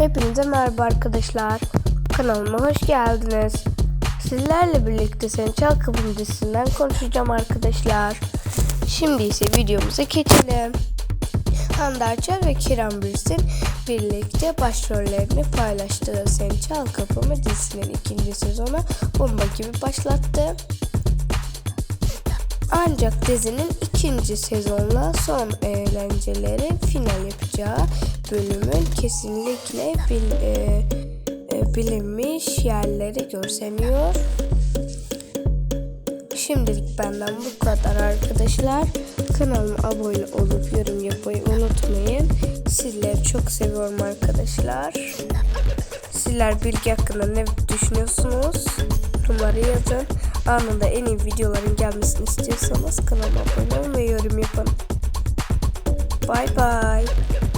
Hepinize merhaba arkadaşlar. Kanalıma hoş geldiniz. Sizlerle birlikte Sen Çal Kapım dizisinden konuşacağım arkadaşlar. Şimdi ise videomuza geçelim. Hande Erçel ve Kerem Bürsin birlikte başrollerini paylaştığı Sen Çal Kapımı dizisinin ikinci sezonu bomba gibi başlattı. Ancak dizinin ikinci sezonla son eğlenceleri final yapacağı bölümün kesinlikle bil, e, e, bilinmiş yerleri görseniyor. Şimdilik benden bu kadar arkadaşlar. Kanalıma abone olup yorum yapmayı unutmayın. Sizleri çok seviyorum arkadaşlar. Sizler bilgi hakkında ne düşünüyorsunuz? Yorumlara yazın. Anında en iyi videoların gelmesini istiyorsanız kanalıma abone olun ve yorum yapın. Bye bye.